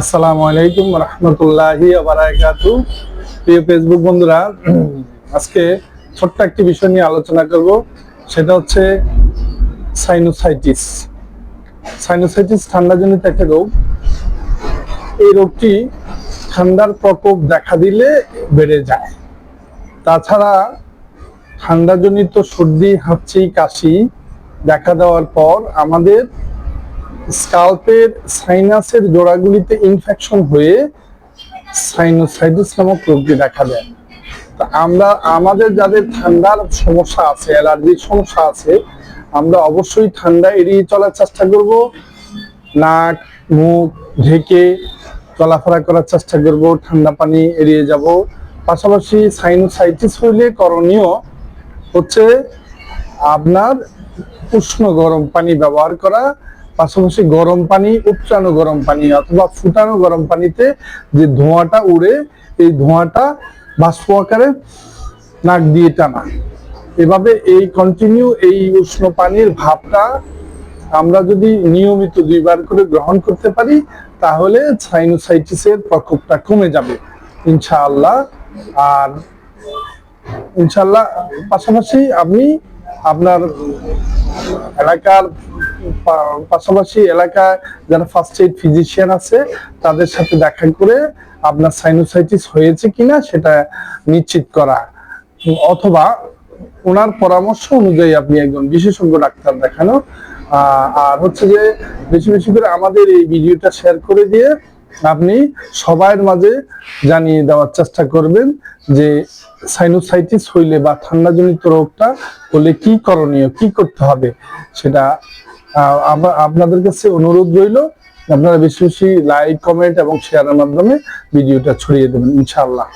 আসসালামু আলাইকুম রহমতুল্লাহি প্রিয় ফেসবুক বন্ধুরা, আজকে ছোট্ট একটি বিষয় নিয়ে আলোচনা করব। সেটা হচ্ছে সাইনোসাইটিস সাইনোসাইটিস ঠান্ডাজনিত একটা রোগ। এই রোগটি ঠান্ডার প্রকোপ দেখা দিলে বেড়ে যায়। তাছাড়া ঠান্ডাজনিত সর্দি, হাঁচি, কাশি দেখা দেওয়ার পর আমাদের স্কাল্পের সাইনাসের জোড়াগুলিতে ইনফেকশন হয়ে সাইনোসাইটিস নামক রোগটি দেখা দেয়। তা আমরা, আমাদের যাদের ঠান্ডার সমস্যা আছে, অ্যালার্জির সমস্যা আছে, আমরা অবশ্যই ঠান্ডা এড়িয়ে চলার চেষ্টা করব। নাক, মুখ, ঢেকে চলাফেরা করার চেষ্টা করব, ঠান্ডা পানি এড়িয়ে যাব। পাশাপাশি সাইনোসাইটিস হইলে করণীয় হচ্ছে আপনার উষ্ণ গরম পানি ব্যবহার করা পাশাপাশি গরম পানি, উপচানো গরম পানি অথবা ফুটানো গরম পানিতে যে ধোঁয়াটা উড়ে, এই ধোঁয়াটা বাষ্প আকারে নাক দিয়ে টানা। এভাবে এই কন্টিনিউ এই উষ্ণ পানির ভাবটা আমরা যদি নিয়মিত দুইবার করে গ্রহণ করতে পারি, তাহলে সাইনোসাইটিসের প্রকোপটা কমে যাবে, ইনশাআল্লাহ। আর ইনশাআল্লাহ পাশাপাশি আপনি আপনার এলাকার পাশাপাশি এলাকায় যারা ফার্স্ট এইড ফিজিশিয়ান আছে, তাদের সাথে দেখা করে আপনার সাইনোসাইটিস হয়েছে কিনা সেটা নিশ্চিত করা। অথবা ওনার পরামর্শ অনুযায়ী আপনি একজন বিশেষজ্ঞ ডাক্তার দেখানো। আর হচ্ছে যে বেশি বেশি করে আমাদের এই ভিডিওটা শেয়ার করে দিয়ে আপনি সবার মাঝে জানিয়ে দেওয়ার চেষ্টা করবেন যে সাইনোসাইটিস হইলে বা ঠান্ডাজনিত রোগটা হলে কি করণীয়, কি করতে হবে, সেটা আপনাদের কাছে অনুরোধ রইল আপনারা বেশি বেশি লাইক কমেন্ট এবং শেয়ারের মাধ্যমে ভিডিওটা ছড়িয়ে দেবেন, ইনশাআল্লাহ।